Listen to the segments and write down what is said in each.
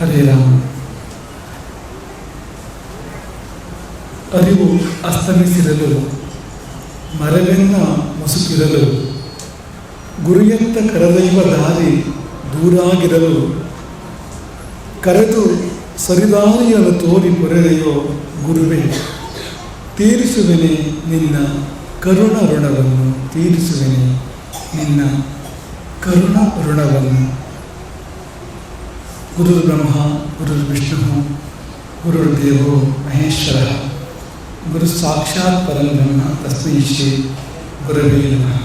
ಹರೇ ರಾಮ. ಅರಿವು ಅಸ್ತಮಿಸಿರಲು ಮರವೆನ್ನ ಮುಸುಕಿರಲು, ಗುರಿಯತ್ತ ಕರೆದೈವ ದಾರಿ ದೂರಾಗಿರಲು, ಕರೆದು ಸರಿದಾರಿಯನ್ನು ತೋರಿ ಪೊರೆದೆಯೋ ಗುರುವೇ, ತೀರಿಸುವೆನೆ ನಿನ್ನ ಕರುಣ ಋಣವನ್ನು, ತೀರಿಸುವೆನೆ ನಿನ್ನ ಕರುಣ ಋಣವನ್ನು. ಗುರು ಬ್ರಹ್ಮ, ಗುರುರ್ ವಿಷ್ಣು ಗುರುರ್ದೇವೋ ಮಹೇಶ್ವರ. ಗುರು ಸಾಕ್ಷಾತ್ ಪರಬ್ರಹ್ಮ ತಸ್ಮೈ ಶ್ರೀ ಗುರುವೇ ನಮಃ.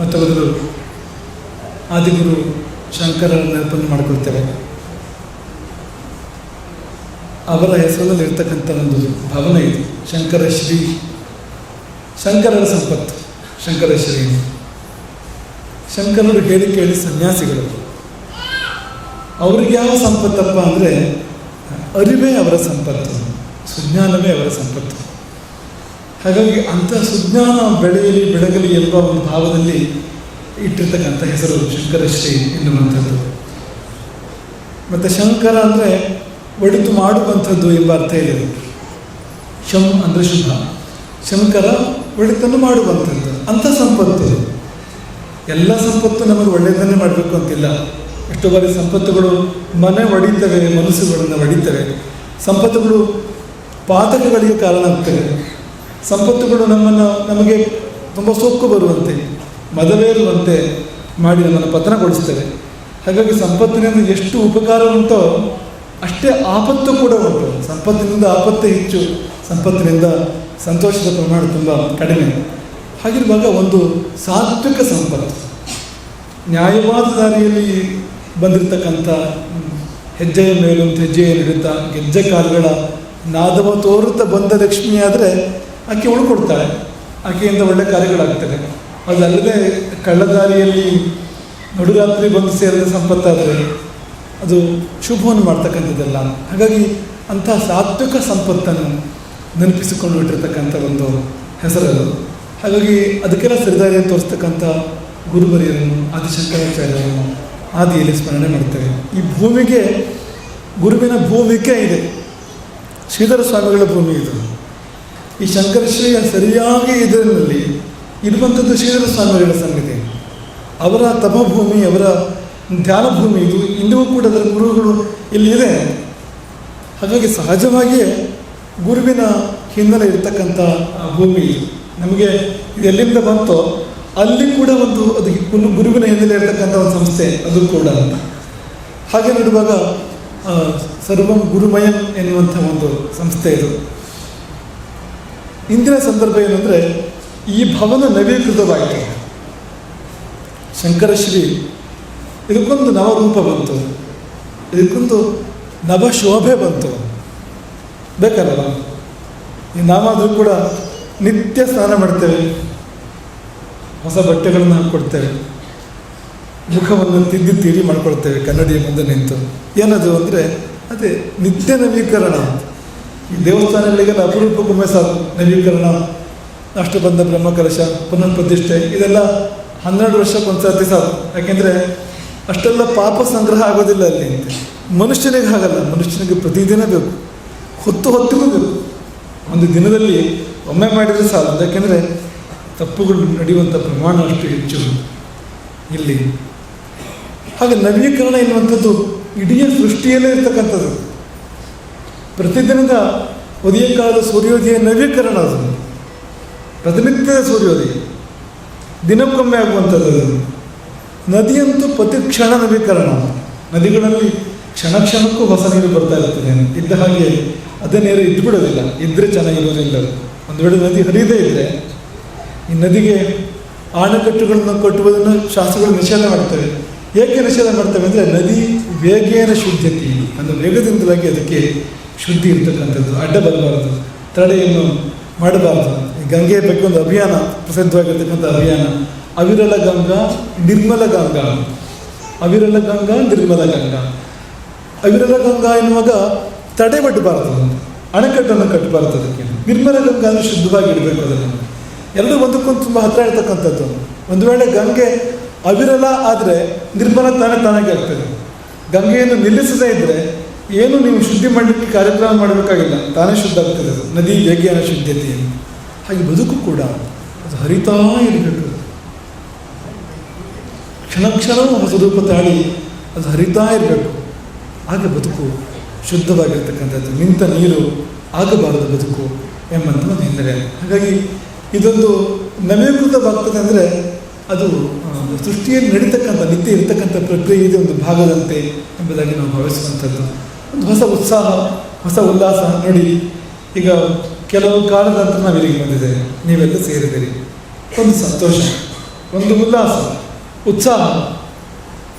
ಮತ್ತು ಅವರು ಆದಿಗುರು ಶಂಕರ ನೆನಪನ್ನು ಮಾಡಿಕೊಳ್ತೇವೆ ಅವರ ಹೆಸರಲ್ಲಿ ಇರ್ತಕ್ಕಂಥ ಒಂದು ಭವನ ಇದು. ಶಂಕರ ಶ್ರೀ ಶಂಕರರ ಸಂಪತ್ತು. ಶಂಕರ ಶ್ರೀ ಶಂಕರರು ಹೇಳಿ ಕೇಳಿ ಸನ್ಯಾಸಿಗಳು. ಅವ್ರಿಗೆ ಯಾವ ಸಂಪತ್ತಪ್ಪ ಅಂದರೆ, ಅರಿವೇ ಅವರ ಸಂಪತ್ತು. ಸುಜ್ಞಾನವೇ ಅವರ ಸಂಪತ್ತು. ಹಾಗಾಗಿ ಅಂಥ ಸುಜ್ಞಾನ ಬೆಳೆಯಲಿ, ಬೆಳಗಲಿ ಎಂಬ ಒಂದು ಭಾವದಲ್ಲಿ ಇಟ್ಟಿರ್ತಕ್ಕಂಥ ಹೆಸರು ಶಂಕರಶ್ರೀ ಎನ್ನುವಂಥದ್ದು. ಮತ್ತು ಶಂಕರ ಅಂದರೆ ಒಳಿತು ಮಾಡುವಂಥದ್ದು ಎಂಬ ಅರ್ಥ ಇದೆ ಶಂ ಅಂದರೆ ಶುಭ. ಶಂಕರ ಒಳಿತನ್ನು ಮಾಡುವಂಥದ್ದು. ಅಂಥ ಸಂಪತ್ತು ಎಲ್ಲ ಸಂಪತ್ತು ನಮಗೆ ಒಳ್ಳೆಯದನ್ನೇ ಮಾಡಬೇಕು ಅಂತಿಲ್ಲ. ಎಷ್ಟು ಬಾರಿ ಸಂಪತ್ತುಗಳು ಮನೆ ಒಡಿತವೆ, ಮನಸ್ಸುಗಳನ್ನು ಒಡಿತವೆ. ಸಂಪತ್ತುಗಳು ಪಾತಕಗಳಿಗೆ ಕಾರಣ ಆಗ್ತವೆ. ಸಂಪತ್ತುಗಳು ನಮ್ಮನ್ನು, ನಮಗೆ ತುಂಬ ಸೊಕ್ಕು ಬರುವಂತೆ ಮದವೇರುವಂತೆ ಮಾಡಿ ನಮ್ಮನ್ನು ಪತನಗೊಳಿಸ್ತವೆ. ಹಾಗಾಗಿ ಸಂಪತ್ತಿನಿಂದ ಎಷ್ಟು ಉಪಕಾರ ಉಂಟೋ ಅಷ್ಟೇ ಆಪತ್ತು ಕೂಡ ಉಂಟು. ಸಂಪತ್ತಿನಿಂದ ಆಪತ್ತೇ ಹೆಚ್ಚು, ಸಂಪತ್ತಿನಿಂದ ಸಂತೋಷದ ಪ್ರಮಾಣ ತುಂಬ ಕಡಿಮೆ. ಹಾಗಿರುವಾಗ ಒಂದು ಸಾತ್ವಿಕ ಸಂಪತ್ತು. ನ್ಯಾಯವಾದ ದಾರಿಯಲ್ಲಿ ಬಂದಿರತಕ್ಕಂಥ ಹೆಜ್ಜೆಯ ಮೇಲೊಂದು ಹೆಜ್ಜೆಯ ಗೆಜ್ಜೆ ಕಾಲುಗಳ ನಾದವ ತೋರುತ್ತಾ ಬಂದ ಲಕ್ಷ್ಮಿ ಆದರೆ ಆಕೆ ಉಳ್ಕೊಡ್ತಾಳೆ. ಆಕೆಯಿಂದ ಒಳ್ಳೆ ಕಾರ್ಯಗಳಾಗ್ತವೆ. ಅದಲ್ಲದೆ ಕಳ್ಳದಾರಿಯಲ್ಲಿ ನಡುರಾತ್ರಿ ಬಂದು ಸೇರಿದ ಸಂಪತ್ತಾದರೆ ಅದು ಶುಭವನ್ನು ಮಾಡ್ತಕ್ಕಂಥದ್ದಲ್ಲ. ಹಾಗಾಗಿ ಅಂಥ ಸಾತ್ವಿಕ ಸಂಪತ್ತನ್ನು ನೆನಪಿಸಿಕೊಂಡು ಇಟ್ಟಿರ್ತಕ್ಕಂಥ ಒಂದು ಹೆಸರದು. ಹಾಗಾಗಿ ಅದಕ್ಕೆಲ್ಲ ಸರಿದಾರಿಯನ್ನು ತೋರಿಸ್ತಕ್ಕಂಥ ಗುರುಬರಿಯರನ್ನು ಆದಿಶಂಕರಾಚಾರ್ಯರನ್ನು ಆದಿಯಲ್ಲಿ ಸ್ಮರಣೆ ಮಾಡ್ತೇವೆ. ಈ ಭೂಮಿಗೆ, ಗುರುವಿನ ಭೂಮಿಕೆ ಇದೆ. ಶ್ರೀಧರ ಸ್ವಾಮಿಗಳ ಭೂಮಿ ಇದು. ಈ ಶಂಕರಶ್ರೀಯ ಸರಿಯಾಗಿ ಇದರಲ್ಲಿ ಇರುವಂಥದ್ದು ಶ್ರೀಧರ ಸ್ವಾಮಿಗಳ ಸಂಗತಿ. ಅವರ ತಪಭೂಮಿ, ಅವರ ಧ್ಯಾನ ಭೂಮಿ ಇದು ಇಂದಿಗೂ ಕೂಡ ಅದರ ಗುರುಗಳು ಇಲ್ಲಿ ಇದೆ ಹಾಗಾಗಿ ಸಹಜವಾಗಿಯೇ ಗುರುವಿನ ಹಿನ್ನೆಲೆ ಇರ್ತಕ್ಕಂಥ ಭೂಮಿ ಇದು. ನಮಗೆ ಇದು ಎಲ್ಲಿಂದ ಬಂತೋ ಅಲ್ಲಿ ಕೂಡ ಒಂದು ಅದು ಗುರು- ಗುರುವಿನ ಹಿನ್ನೆಲೆ ಇರತಕ್ಕಂಥ ಒಂದು ಸಂಸ್ಥೆ ಅದು ಕೂಡ ಅಂತ. ಹಾಗೆ ನೋಡುವಾಗ ಸರ್ವಂ ಗುರುಮಯಂ ಎನ್ನುವಂಥ ಒಂದು ಸಂಸ್ಥೆ ಇದು. ಇಂದಿನ ಸಂದರ್ಭ ಏನಂದರೆ ಈ ಭವನ ನವೀಕೃತವಾಗಿದೆ. ಶಂಕರಶ್ರೀ ಇದಕ್ಕೊಂದು ನವರೂಪ ಬಂತು. ಇದಕ್ಕೊಂದು ನವಶೋಭೆ ಬಂತು. ಬೇಕಲ್ಲ ಈ ನಾವಾದರೂ ಕೂಡ ನಿತ್ಯ ಸ್ನಾನ ಮಾಡ್ತೇವೆ. ಹೊಸ ಬಟ್ಟೆಗಳನ್ನು ಹಾಕ್ಕೊಡ್ತೇವೆ. ಮುಖವನ್ನು ತಿದ್ದಿ ತೀರಿ ಮಾಡ್ಕೊಳ್ತೇವೆ ಕನ್ನಡಿಯ ಮುಂದೆ ನಿಂತು. ಏನದು ಅಂದರೆ, ಅದೇ ನಿತ್ಯ ನವೀಕರಣ ಈ ದೇವಸ್ಥಾನಗಳಿಗೆಲ್ಲ ಅಪರೂಪಕ್ಕೊಮ್ಮೆ ಸಾಕು. ನವೀಕರಣ ಅಷ್ಟಬಂಧ ಬ್ರಹ್ಮಕಲಶ ಪುನಃ ಪ್ರತಿಷ್ಠೆ ಇದೆಲ್ಲ ಹನ್ನೆರಡು ವರ್ಷಕ್ಕೊಂದ್ಸರ್ತಿ ಸಾಕು. ಯಾಕೆಂದರೆ ಅಷ್ಟೆಲ್ಲ ಪಾಪ ಸಂಗ್ರಹ ಆಗೋದಿಲ್ಲ ಅಲ್ಲಿ ಮನುಷ್ಯನಿಗೆ ಹಾಗಲ್ಲ, ಮನುಷ್ಯನಿಗೆ ಪ್ರತಿದಿನ ಬೇಕು. ಹೊತ್ತು ಹೊತ್ತಿಗೂ ಬೇಕು. ಒಂದು ದಿನದಲ್ಲಿ ಒಮ್ಮೆ ಮಾಡಿದರೆ ಸಾಲ ಯಾಕೆಂದರೆ ತಪ್ಪುಗಳು ನಡೆಯುವಂಥ ಪ್ರಮಾಣ ಅಷ್ಟು ಹೆಚ್ಚು. ಇಲ್ಲಿ. ಹಾಗೆ ನವೀಕರಣ ಎನ್ನುವಂಥದ್ದು ಇಡೀ ಸೃಷ್ಟಿಯಲ್ಲೇ ಇರ್ತಕ್ಕಂಥದ್ದು. ಪ್ರತಿದಿನದ ಉದಯ ಕಾಲದ ಸೂರ್ಯೋದಯ ನವೀಕರಣ ಅದು. ಪ್ರತಿನಿತ್ಯದ ಸೂರ್ಯೋದಯ. ದಿನಕ್ಕೊಮ್ಮೆ ಆಗುವಂಥದ್ದು ನದಿಯಂತೂ ಪ್ರತಿ ಕ್ಷಣ ನವೀಕರಣ. ನದಿಗಳಲ್ಲಿ ಕ್ಷಣ ಕ್ಷಣಕ್ಕೂ ಹೊಸ ನೀರು ಬರ್ತಾ ಇರ್ತದೆ ಇದ್ದ ಹಾಗೆ ಅದೇ ನೀರು ಇದ್ದು ಬಿಡೋದಿಲ್ಲ. ಇದ್ದರೆ ಚೆನ್ನಾಗಿರೋದಿಲ್ಲ. ಒಂದು ವೇಳೆ ನದಿ ಹರಿಯದೇ ಇದ್ದರೆ ಈ ನದಿಗೆ ಆಣೆಕಟ್ಟುಗಳನ್ನು ಕಟ್ಟುವುದನ್ನು ಶಾಸ್ತ್ರಗಳು ನಿಷೇಧ ಮಾಡ್ತವೆ. ಏಕೆ ನಿಷೇಧ ಮಾಡ್ತವೆ ಅಂದರೆ ನದಿ ವೇಗೇನ ಶುದ್ಧತೆ. ಅಂದರೆ ವೇಗದಿಂದಲಾಗಿ ಅದಕ್ಕೆ ಶುದ್ಧಿ ಇರ್ತಕ್ಕಂಥದ್ದು, ಅಡ್ಡ ಬರಬಾರದು, ತಡೆಯನ್ನು ಮಾಡಬಾರದು. ಈ ಬೇಕು ಒಂದು ಅಭಿಯಾನ ಪ್ರಸಿದ್ಧವಾಗಿರ್ತಕ್ಕಂಥ ಅಭಿಯಾನ. ಅವಿರಲ ಗಂಗಾ, ನಿರ್ಮಲ ಗಂಗಾ. ಅವಿರಲ ಗಂಗಾ, ನಿರ್ಮಲ ಗಂಗಾ. ಅವಿರಲ ಗಂಗಾ ಎನ್ನುವಾಗ ತಡೆ ಬಡ್ಡಬಾರದು ಅಣೆಕಟ್ಟನ್ನು ಕಟ್ಟಬಾರದು ಅದಕ್ಕೆ. ನಿರ್ಮಲ ಗಂಗಾ ಶುದ್ಧವಾಗಿ ಇಡಬೇಕು ಅದನ್ನು. ಎರಡೂ ಒಂದಕ್ಕೊಂದು ತುಂಬ ಹತ್ತಿರ ಇರ್ತಕ್ಕಂಥದ್ದು. ಒಂದು ವೇಳೆ ಗಂಗೆ ಅವಿರಲ ಆದರೆ ನಿರ್ಮಲ ತಾನೇ ತಾನಾಗಿ ಆಗ್ತದೆ. ಗಂಗೆಯನ್ನು ನಿಲ್ಲಿಸದೇ ಇದ್ದರೆ ಏನು ನೀವು ಶುದ್ಧಿ ಮಾಡಲಿಕ್ಕೆ ಕಾರ್ಯಕ್ರಮ ಮಾಡಬೇಕಾಗಿಲ್ಲ. ತಾನೇ ಶುದ್ಧ ಆಗ್ತದೆ ಅದು. ನದಿ ಬೇಗಿಯನ ಶುದ್ಧತೆಯನ್ನು ಹಾಗೆ ಬದುಕು ಕೂಡ ಅದು ಹರಿತಾ ಇರಬೇಕು. ಕ್ಷಣ ಕ್ಷಣವೂ ಹೊಸದೂಪ ತಾಳಿ ಅದು ಹರಿತಾ ಇರಬೇಕು. ಆಗ ಬದುಕು ಶುದ್ಧವಾಗಿರ್ತಕ್ಕಂಥದ್ದು. ನಿಂತ ನೀರು ಆಗಬಾರದು ಬದುಕು ಎಂಬಂಥ ಒಂದು ಹಿನ್ನೆಲೆ. ಹಾಗಾಗಿ ಇದೊಂದು ನವೀಕೃತವಾಗ್ತದೆ ಅಂದರೆ ಅದು ಸೃಷ್ಟಿಯಲ್ಲಿ ನಡೀತಕ್ಕಂಥ, ನಿತ್ಯ ಇರತಕ್ಕಂಥ ಇದೆ ಒಂದು ಭಾಗದಂತೆ ಎಂಬುದಾಗಿ ನಾವು ಭಾವಿಸುವಂಥದ್ದು. ಒಂದು ಹೊಸ ಉತ್ಸಾಹ, ಹೊಸ ಉಲ್ಲಾಸ ನೋಡಿ ಈಗ ಕೆಲವು ಕಾಲದ ನಂತರ ನಾವು ಇಲ್ಲಿಗೆ ಬಂದಿದ್ದೇವೆ. ನೀವೆಲ್ಲ ಸೇರಿದ್ದೀರಿ. ಒಂದು ಸಂತೋಷ, ಒಂದು ಉಲ್ಲಾಸ, ಉತ್ಸಾಹ.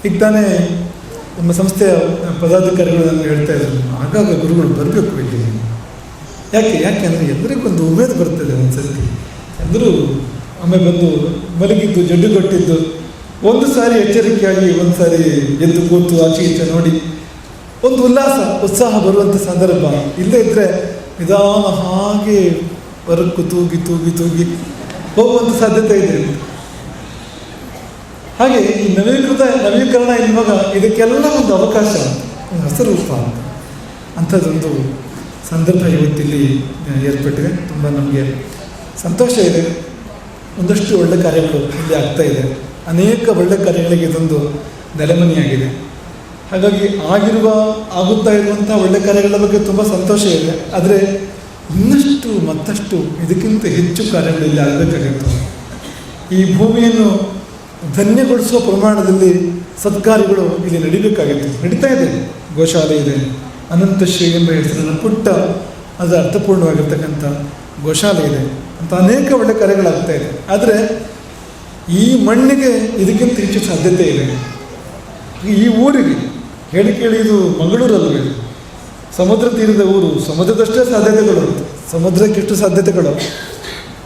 ಈಗ ತಾನೇ ನಮ್ಮ ಸಂಸ್ಥೆಯ ಪದಾಧಿಕಾರಿಗಳು ನಾನು ಹೇಳ್ತಾ ಇದ್ರು. ಆಗಾಗ ಗುರುಗಳು ಬರಬೇಕು ಇಲ್ಲಿ. ಯಾಕೆ ಯಾಕೆ ಅಂದರೆ ಎಲ್ಲರಿಗೂ ಒಂದು ಉಮೇದು ಬರ್ತದೆ ಒಂದು ಸರ್ತಿ ಎಲ್ಲರೂ ಆಮೇಲೆ ಬಂದು ಮಲಗಿದ್ದು ಜಡ್ಡು ಕೊಟ್ಟಿದ್ದು ಒಂದು ಸಾರಿ ಎಚ್ಚರಿಕೆಯಾಗಿ ಒಂದು ಸಾರಿ ಎದ್ದು ಕೂತು ಆಚೆ ಈಚೆ ನೋಡಿ, ಒಂದು ಉಲ್ಲಾಸ, ಉತ್ಸಾಹ ಬರುವಂಥ ಸಂದರ್ಭ ಇಲ್ಲದೇ ಇದ್ದರೆ ನಿಧಾನ ಹಾಗೆ ಬರಕ್ಕು ತೂಗಿ ತೂಗಿ ತೂಗಿ ಹೋಗುವಂಥ ಸಾಧ್ಯತೆ ಇದೆ. ಹಾಗೆ ಈ ನವೀಕೃತ, ನವೀಕರಣ ಎನ್ನುವಾಗ ಇದಕ್ಕೆಲ್ಲ ಒಂದು ಅವಕಾಶ ಒಂದು ಹೊಸ ಅಂತ. ಅಂಥದ್ದೊಂದು ಸಂದರ್ಭ ಇವತ್ತಿಲ್ಲಿ ಏರ್ಪಟ್ಟಿದೆ. ತುಂಬ ನಮಗೆ ಸಂತೋಷ ಇದೆ. ಒಂದಷ್ಟು ಒಳ್ಳೆ ಕಾರ್ಯಗಳು ಇಲ್ಲಿ ಆಗ್ತಾ ಇದೆ. ಅನೇಕ ಒಳ್ಳೆ ಕಾರ್ಯಗಳಿಗೆ ಇದೊಂದು ನೆಲೆಮನೆಯಾಗಿದೆ. ಹಾಗಾಗಿ ಆಗಿರುವ, ಆಗುತ್ತಾ ಇರುವಂಥ ಒಳ್ಳೆ ಕಾರ್ಯಗಳ ಬಗ್ಗೆ ತುಂಬ ಸಂತೋಷ ಇದೆ. ಆದರೆ ಇನ್ನಷ್ಟು ಮತ್ತಷ್ಟು ಇದಕ್ಕಿಂತ ಹೆಚ್ಚು ಕಾರ್ಯಗಳು ಇಲ್ಲಿ ಆಗಬೇಕಾಗಿತ್ತು ಈ ಭೂಮಿಯನ್ನು ಧನ್ಯಗೊಳಿಸುವ ಪ್ರಮಾಣದಲ್ಲಿ ಸತ್ಕಾರ್ಯಗಳು ಇಲ್ಲಿ ನಡಿಬೇಕಾಗಿತ್ತು. ನಡೀತಾ ಇದೆ, ಗೋಶಾಲೆ ಇದೆ. ಅನಂತಶ್ರೀ ಎಂಬ ಹೆಸರಿನ ಪುಟ್ಟ, ಅದು ಅರ್ಥಪೂರ್ಣವಾಗಿರ್ತಕ್ಕಂಥ ಗೋಶಾಲೆ ಇದೆ. ಅಂತ ಅನೇಕ ಒಳ್ಳೆ ಕಾರ್ಯಗಳಾಗ್ತಾ ಇದೆ. ಆದರೆ ಈ ಮಣ್ಣಿಗೆ ಇದಕ್ಕಿಂತ ಹೆಚ್ಚು ಸಾಧ್ಯತೆ ಇದೆ. ಈ ಊರಿಗೆ ಹೇಳಿ ಕೇಳಿ ಇದು ಮಂಗಳೂರಲ್ವೇ ಸಮುದ್ರ ತೀರದ ಊರು, ಸಮುದ್ರದಷ್ಟೇ ಸಾಧ್ಯತೆಗಳು, ಸಮುದ್ರಕ್ಕೆ ಎಷ್ಟು ಸಾಧ್ಯತೆಗಳು.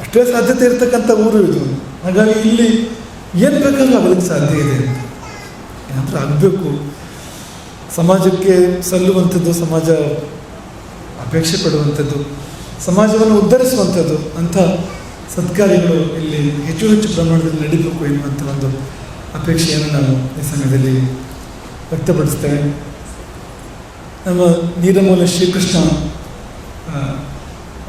ಅಷ್ಟೇ ಸಾಧ್ಯತೆ ಇರತಕ್ಕಂಥ ಊರು ಇದು. ಹಾಗಾಗಿ ಇಲ್ಲಿ ಏನು ಬೇಕಾದ್ರೂ ಆಗೋದಕ್ಕೆ ಸಾಧ್ಯ ಇದೆ ಏನಾದರೂ ಆಗಬೇಕು. ಸಮಾಜಕ್ಕೆ ಸಲ್ಲುವಂಥದ್ದು, ಸಮಾಜ ಅಪೇಕ್ಷೆ ಪಡುವಂಥದ್ದು, ಸಮಾಜವನ್ನು ಉದ್ಧರಿಸುವಂಥದ್ದು ಅಂಥ ಸತ್ಕಾರ್ಯಗಳು ಇಲ್ಲಿ ಹೆಚ್ಚು ಹೆಚ್ಚು ಪ್ರಮಾಣದಲ್ಲಿ ನಡೀಬೇಕು ಎನ್ನುವಂಥ ಒಂದು ಅಪೇಕ್ಷೆಯನ್ನು ನಾನು ಈ ಸಮಯದಲ್ಲಿ ವ್ಯಕ್ತಪಡಿಸ್ತೇವೆ ನಮ್ಮ ನೀರಮೂಲ ಶ್ರೀಕೃಷ್ಣ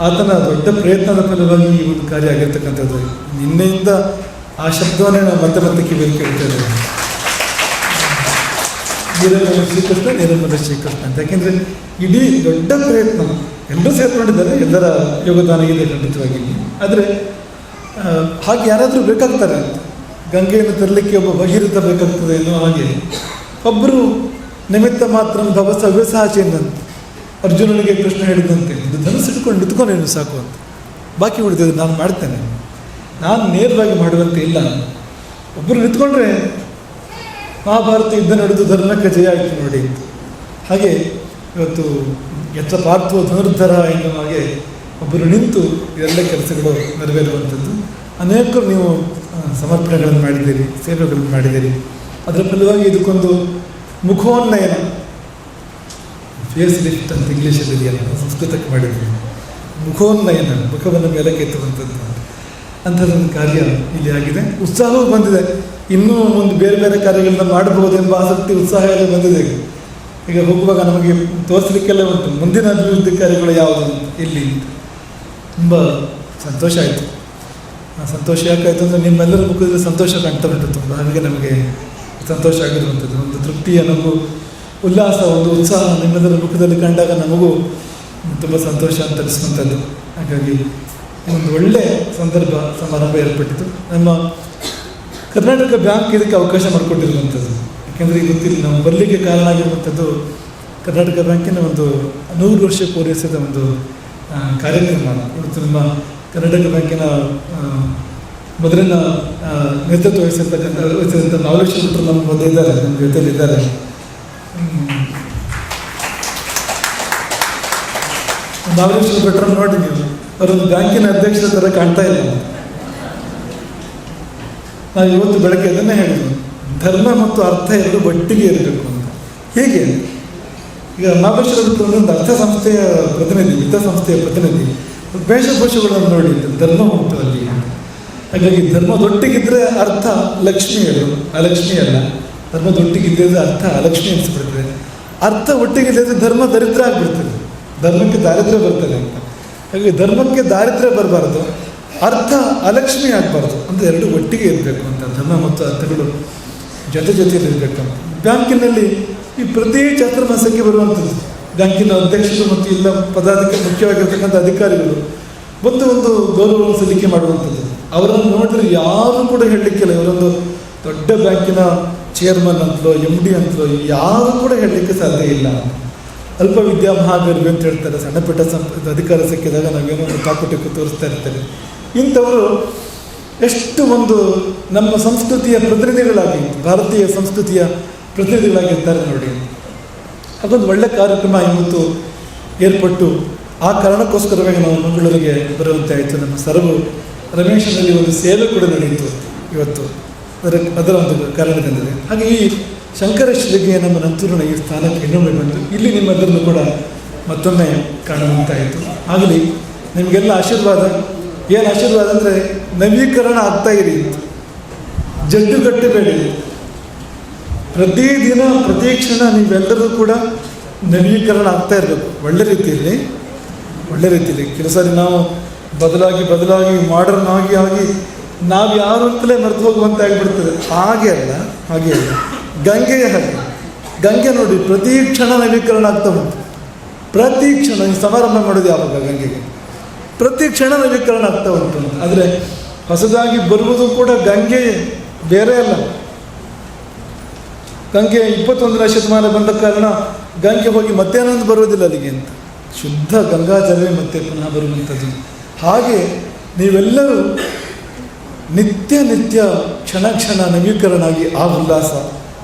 ಆತನ ದೊಡ್ಡ ಪ್ರಯತ್ನದ ಫಲವಾಗಿ ಈ ಒಂದು ಕಾರ್ಯ ಆಗಿರ್ತಕ್ಕಂಥದ್ದು. ನಿನ್ನೆಯಿಂದ ಆ ಶಬ್ದವನ್ನೇ ನಾವು ಮತ್ತೆ ಮತ್ತೆ ಕಿವಿಯಲ್ಲಿ ಕೇಳ್ತೇವೆ ನೀರಮೂಲ ಶ್ರೀಕೃಷ್ಣ ನೀರಮೂಲ ಶ್ರೀಕೃಷ್ಣ ಅಂತ. ಯಾಕೆಂದರೆ ಇಡೀ ದೊಡ್ಡ ಪ್ರಯತ್ನ ಎಲ್ಲರೂ ಸೇರ್ಕೊಂಡಿದ್ದಾರೆ, ಎಲ್ಲರ ಯೋಗದಾನ ಇದೆ ಖಂಡಿತವಾಗಿ. ಆದರೆ ಹಾಗೆ ಯಾರಾದರೂ ಬೇಕಾಗ್ತಾರೆ ಗಂಗೆಯನ್ನು ತರಲಿಕ್ಕೆ ಒಬ್ಬ ಭಗೀರಥ ಬೇಕಾಗ್ತದೆ ಎನ್ನುವ ಹಾಗೆ. ಒಬ್ಬರು ನಿಮಿತ್ತ ಮಾತ್ರ ಭವ ಎಂದಂತೆ, ಅರ್ಜುನನಿಗೆ ಕೃಷ್ಣ ಹೇಳಿದಂತೆ, ಇದು ಧನಸ್ಸು ಇಟ್ಕೊಂಡು ಇಟ್ಕೊಂಡೇನು ಸಾಕು ಅಂತ. ಬಾಕಿ ಉಳಿದಿದ್ದು ನಾನು ಮಾಡ್ತೇನೆ. ನಾನು ನೇರವಾಗಿ ಮಾಡುವಂತೆ ಇಲ್ಲ. ಒಬ್ಬರು ನಿಂತ್ಕೊಂಡ್ರೆ ಮಹಾಭಾರತ ಯುದ್ಧ ನಡೆದು ಧರ್ಮಕ್ಕೆ ಜಯ ಆಯಿತು ನೋಡಿ ಹಾಗೆ ಇವತ್ತು ಎತ್ತ ಪಾರ್ಥೋ ಧನುರ್ಧರ ಎನ್ನುವ ಹಾಗೆ ಒಬ್ಬರು ನಿಂತು ಎಲ್ಲ ಕೆಲಸಗಳು ನೆರವೇರುವಂಥದ್ದು. ಅನೇಕರು ನೀವು ಸಮರ್ಪಣೆಗಳನ್ನು ಮಾಡಿದ್ದೀರಿ, ಸೇವೆಗಳನ್ನು ಮಾಡಿದ್ದೀರಿ. ಅದರ ಫಲವಾಗಿ ಇದಕ್ಕೊಂದು ಮುಖೋನ್ನಯನ ಫೇಸ್ ಲಿಫ್ಟ್ ಅಂತ ಇಂಗ್ಲೀಷಲ್ಲಿ ಇದೆಯಲ್ಲ ಸಂಸ್ಕೃತಕ್ಕೆ ಮಾಡಿದ್ವಿ ಮುಖೋನ್ನಯನ ಮುಖವನ್ನು ಮೇಲಕ್ಕೆತ್ತುವಂಥದ್ದು ಅಂಥದ್ದೊಂದು ಕಾರ್ಯ ಇಲ್ಲಿ ಆಗಿದೆ. ಉತ್ಸಾಹವೂ ಬಂದಿದೆ. ಇನ್ನೂ ಒಂದು ಬೇರೆ ಬೇರೆ ಕಾರ್ಯಗಳನ್ನ ಮಾಡಬಹುದು ಎಂಬ ಆಸಕ್ತಿ, ಉತ್ಸಾಹ ಎಲ್ಲ ಬಂದಿದೆ. ಈಗ. ಹೋಗುವಾಗ ನಮಗೆ ತೋರಿಸಲಿಕ್ಕೆಲ್ಲ ಉಂಟು. ಮುಂದಿನ ಅಭಿವೃದ್ಧಿ ಕಾರ್ಯಗಳು ಯಾವುದು ಇಲ್ಲಿ ತುಂಬ ಸಂತೋಷ ಆಯಿತು. ಸಂತೋಷ ಯಾಕಾಯಿತು ಅಂದರೆ ನಿಮ್ಮೆಲ್ಲರ ಮುಖದಲ್ಲಿ ಸಂತೋಷ ಕಾಣ್ತಾ ಉಂಟು ತುಂಬ. ಹಾಗೆ ನಮಗೆ ಸಂತೋಷ ಆಗಿರುವಂಥದ್ದು ಒಂದು ತೃಪ್ತಿಯ ನಮಗೂ, ಉಲ್ಲಾಸ, ಒಂದು ಉತ್ಸಾಹ ನಿಮ್ಮದರ ಮುಖದಲ್ಲಿ ಕಂಡಾಗ ನಮಗೂ ತುಂಬ ಸಂತೋಷ ಅಂತ ಅನಿಸುವಂಥದ್ದು. ಹಾಗಾಗಿ ಒಂದು ಒಳ್ಳೆಯ ಸಂದರ್ಭ ಸಮಾರಂಭ ಏರ್ಪಟ್ಟಿತು. ನಮ್ಮ ಕರ್ನಾಟಕ ಬ್ಯಾಂಕ್ ಇದಕ್ಕೆ ಅವಕಾಶ ಮಾಡಿಕೊಟ್ಟಿರುವಂಥದ್ದು. ಯಾಕೆಂದರೆ ಗೊತ್ತಿಲ್ಲ ನಾವು ಬರಲಿಕ್ಕೆ ಕಾರಣ ಆಗಿರುವಂಥದ್ದು ಕರ್ನಾಟಕ ಬ್ಯಾಂಕಿನ ಒಂದು ನೂರು ವರ್ಷ ಪೂರೈಸಿದ ಒಂದು ಕಾರ್ಯನಿರ್ಮಾಣ. ಇವತ್ತು ನಮ್ಮ ಕರ್ನಾಟಕ ಬ್ಯಾಂಕಿನ ಮೊದಲಿನ ನೇತೃತ್ವ ವಹಿಸಿರ್ತಕ್ಕಂಥ, ವಹಿಸಿದಂಥ ನಾಲೇಜ್ ಭಟ್ರು ನಮ್ಮ ಮಧ್ಯೆ ಇದ್ದಾರೆ, ನಮ್ಮ ಜೊತೆಯಲ್ಲಿ ಇದ್ದಾರೆ. ನಾಲೇಜ್ ಭಟ್ರು ನೋಡಿ ನೀವು ಅವರೊಂದು ಬ್ಯಾಂಕಿನ ಅಧ್ಯಕ್ಷರ ಥರ ಕಾಣ್ತಾ ಇಲ್ಲ. ನಾವು ಇವತ್ತು ಬೆಳಗ್ಗೆ ಅದನ್ನೇ ಹೇಳಿದ್ವಿ. ಧರ್ಮ ಮತ್ತು ಅರ್ಥ ಎರಡು ಒಟ್ಟಿಗೆ ಇರಬೇಕು ಅಂತ. ಹೇಗೆ? ಈಗ ಮಹಾಬಲೇಶ್ವರ ವೃತ್ತದಲ್ಲಿ ಒಂದು ಅರ್ಥ ಸಂಸ್ಥೆಯ ಪ್ರತಿನಿಧಿ ವಿತ್ತ ಸಂಸ್ಥೆಯ ಪ್ರತಿನಿಧಿ. ವೇಷಭೂಷಗಳನ್ನು ನೋಡಿ, ಧರ್ಮ ಉಂಟು ಹಾಗಾಗಿ ಧರ್ಮದೊಟ್ಟಿಗಿದ್ರೆ ಅರ್ಥ ಲಕ್ಷ್ಮಿಯರು ಅಲಕ್ಷ್ಮಿ ಅಲ್ಲ. ಧರ್ಮದೊಟ್ಟಿಗಿದ್ದರೆ ಅರ್ಥ ಅಲಕ್ಷ್ಮಿ ಅನಿಸ್ಬಿಡ್ತದೆ ಅರ್ಥ ಒಟ್ಟಿಗಿದ್ದರೆ ಧರ್ಮ ದರಿದ್ರ ಆಗ್ಬಿಡ್ತದೆ. ಧರ್ಮಕ್ಕೆ ದಾರಿದ್ರ್ಯ ಬರ್ತದೆ ಅಂತ. ಹಾಗಾಗಿ ಧರ್ಮಕ್ಕೆ ದಾರಿದ್ರ್ಯ ಬರಬಾರ್ದು. ಅರ್ಥ ಅಲಕ್ಷ್ಮಿ ಆಗಬಾರ್ದು. ಅಂತ ಎರಡು ಒಟ್ಟಿಗೆ ಇರಬೇಕು ಅಂತ. ಧರ್ಮ ಮತ್ತು ಅರ್ಥಗಳು ಜೊತೆ ಜೊತೆಯಲ್ಲಿ ಇರಬೇಕು ಅಂತ. ಬ್ಯಾಂಕಿನಲ್ಲಿ ಈ ಪ್ರತಿ ಚಾತುರ್ಮಾಸಕ್ಕೆ ಬರುವಂಥದ್ದು. ಬ್ಯಾಂಕಿನ ಅಧ್ಯಕ್ಷರು ಮತ್ತು ಎಲ್ಲ ಪದಾಧಿಕಾರಿ ಮುಖ್ಯವಾಗಿರ್ತಕ್ಕಂಥ ಅಧಿಕಾರಿಗಳು ಒಂದು ಒಂದು ಗೌರವವನ್ನು ಸಲ್ಲಿಕೆ ಮಾಡುವಂಥದ್ದು. ಅವರನ್ನು ನೋಡಿದ್ರೆ ಯಾರು ಕೂಡ ಹೇಳಲಿಕ್ಕಿಲ್ಲ. ಇವರೊಂದು ದೊಡ್ಡ ಬ್ಯಾಂಕಿನ ಚೇರ್ಮನ್ ಅಂತಲೋ ಎಂ ಡಿ ಅಂತಲೋ, ಯಾರು ಕೂಡ ಹೇಳಲಿಕ್ಕೆ ಸಾಧ್ಯ ಇಲ್ಲ. ಅಲ್ಪ ವಿದ್ಯಾ ಅಂತ ಹೇಳ್ತಾರೆ, ಸಣ್ಣ ಪುಟ್ಟ ಸಂಪ ಅಧಿಕಾರ ಸಿಕ್ಕಿದಾಗ ನಾವೇನೋ ಒಂದು ಕಾಪುಟಕ್ಕೆ ತೋರಿಸ್ತಾ ಇರ್ತೇವೆ. ಇಂಥವರು ಎಷ್ಟು ಒಂದು ನಮ್ಮ ಸಂಸ್ಕೃತಿಯ ಪ್ರತಿನಿಧಿಗಳಾಗಿ, ಭಾರತೀಯ ಸಂಸ್ಕೃತಿಯ ಪ್ರತಿನಿಧಿಗಳಾಗಿರ್ತಾರೆ ನೋಡಿ. ಅದೊಂದು ಒಳ್ಳೆ ಕಾರ್ಯಕ್ರಮ ಇವತ್ತು ಏರ್ಪಟ್ಟು ಆ ಕಾರಣಕ್ಕೋಸ್ಕರವಾಗಿ ನಾವು ಮಂಗಳೂರಿಗೆ ಬರುವಂತೆ ಆಯಿತು. ನಮ್ಮ ಸರವು ರಮೇಶನಲ್ಲಿ ಒಂದು ಸೇಲು ಕೂಡ ನಡೆಯಿತು ಇವತ್ತು. ಅದರ ಅದರ ಒಂದು ಕಾರಣದಿಂದಲೇ. ಹಾಗೆ ಈ ಶಂಕರೇಶ್ವರಿಗೆ ನಮ್ಮ ನಂತೂರಿನ ಈ ಸ್ಥಾನಕ್ಕೆ ಇನ್ನೊಮ್ಮೆ ಬಂದು ಇಲ್ಲಿ ನಿಮ್ಮದನ್ನು ಕೂಡ ಮತ್ತೊಮ್ಮೆ ಕಾಣುವಂತಾಯಿತು. ಆಗಲಿ, ನಿಮಗೆಲ್ಲ ಆಶೀರ್ವಾದ. ಏನು ಆಶೀರ್ವಾದ ಅಂದರೆ ನವೀಕರಣ ಆಗ್ತಾ ಇರಿ ಜಡ್ಡು ಕಟ್ಟಬೇಡಿ ಪ್ರತಿದಿನ, ಪ್ರತಿ ಕ್ಷಣ ನೀವೆಲ್ಲರೂ ಕೂಡ ನವೀಕರಣ ಆಗ್ತಾ ಇರಬೇಕು. ಒಳ್ಳೆ ರೀತಿಯಲ್ಲಿ ಒಳ್ಳೆ ರೀತಿಯಲ್ಲಿ. ಕೆಲಸ ನಾವು ಬದಲಾಗಿ ಬದಲಾಗಿ ಮಾಡರ್ನ್ ಆಗಿ ಆಗಿ ನಾವು ಯಾರು ಅಂತಲೇ ಮರೆತು ಹೋಗುವಂತೆ ಆಗಿಬಿಡ್ತದೆ. ಹಾಗೆ ಅಲ್ಲ ಹಾಗೆ ಅಲ್ಲ. ಗಂಗೆಯ ಹಾಗೆ ಗಂಗೆ ನೋಡಿ, ಪ್ರತಿ ಕ್ಷಣ ನವೀಕರಣ ಆಗ್ತಾ ಉಂಟು. ಪ್ರತಿ ಕ್ಷಣ ಸಮಾರಂಭ ಮಾಡೋದು ಯಾವಾಗ ಗಂಗೆಗೆ? ಪ್ರತಿ ಕ್ಷಣ ನವೀಕರಣ ಆಗ್ತಾ ಉಂಟು ಆದರೆ ಹೊಸದಾಗಿ ಬರುವುದು ಕೂಡ ಗಂಗೆ ಬೇರೆ ಅಲ್ಲ. ಗಂಗೆ ಇಪ್ಪತ್ತೊಂದನೇ ಶತಮಾನ ಬಂದ ಕಾರಣ ಗಂಗೆ ಹೋಗಿ ಮತ್ತೇನೊಂದು ಬರುವುದಿಲ್ಲ ಅಲ್ಲಿಗೆ ಅಂತ. ಶುದ್ಧ ಗಂಗಾಜಲವೇ ಮತ್ತೆ ಪುನಃ ಬರುವಂಥದ್ದು. ಹಾಗೆ ನೀವೆಲ್ಲರೂ ನಿತ್ಯ ನಿತ್ಯ ಕ್ಷಣ ಕ್ಷಣ ನವೀಕರಣ ಆಗಿ ಆ ಉಲ್ಲಾಸ,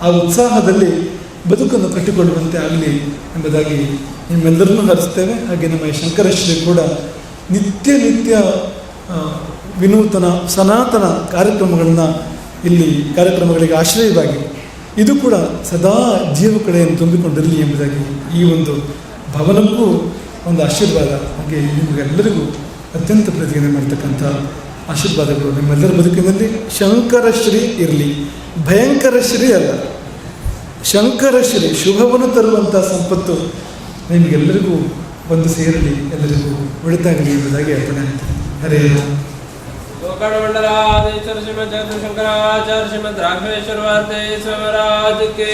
ಆ ಉತ್ಸಾಹದಲ್ಲಿ ಬದುಕನ್ನು ಕಟ್ಟಿಕೊಳ್ಳುವಂತೆ ಆಗಲಿ ಎಂಬುದಾಗಿ ನಿಮ್ಮೆಲ್ಲರನ್ನೂ ಹರಿಸ್ತೇವೆ ಹಾಗೆ ನಮ್ಮ ಶಂಕರಶ್ರೀ ಕೂಡ ನಿತ್ಯ ನಿತ್ಯ ವಿನೂತನ, ಸನಾತನ ಕಾರ್ಯಕ್ರಮಗಳನ್ನು ಇಲ್ಲಿ ಕಾರ್ಯಕ್ರಮಗಳಿಗೆ ಆಶ್ರಯವಾಗಿ ಇದು ಕೂಡ ಸದಾ ಜೀವ ಕಡೆಯನ್ನು ತುಂಬಿಕೊಂಡಿರಲಿ ಎಂಬುದಾಗಿ ಈ ಒಂದು ಭವನಕ್ಕೂ ಒಂದು ಆಶೀರ್ವಾದ ಹಾಗೆ ನಿಮಗೆಲ್ಲರಿಗೂ ಅತ್ಯಂತ ಪ್ರತಿಜ್ಞೆ ಮಾಡ್ತಕ್ಕಂಥ ಆಶೀರ್ವಾದಗಳು ನಿಮ್ಮೆಲ್ಲರ ಬದುಕಿನಲ್ಲಿ ಶಂಕರ ಶ್ರೀ ಇರಲಿ. ಭಯಂಕರ ಶ್ರೀ ಅಲ್ಲ. ಶಂಕರ ಶ್ರೀ ಶುಭವನ್ನು ತರುವಂಥ ಸಂಪತ್ತು ನಿಮಗೆಲ್ಲರಿಗೂ ಒಂದು ಸೇರಲಿ, ಎಲ್ಲರಿಗೂ ಒಳಿತಾಗಲಿ ಎಂಬುದಾಗಿ ಅರ್ಪಣೆ ಹರೇ. ಗೋಕರ್ಣಮಂಡಲಾಧೀಶ್ವರ ಶ್ರೀಮದ್ ಜಗತ್ ಶಂಕರಾಚಾರ್ಯ ಶ್ರೀಮದ್ ರಾಘವೇಶ್ವರ ವಾರ್ತೆ ಸ್ವರಾಜ್ ಕೆ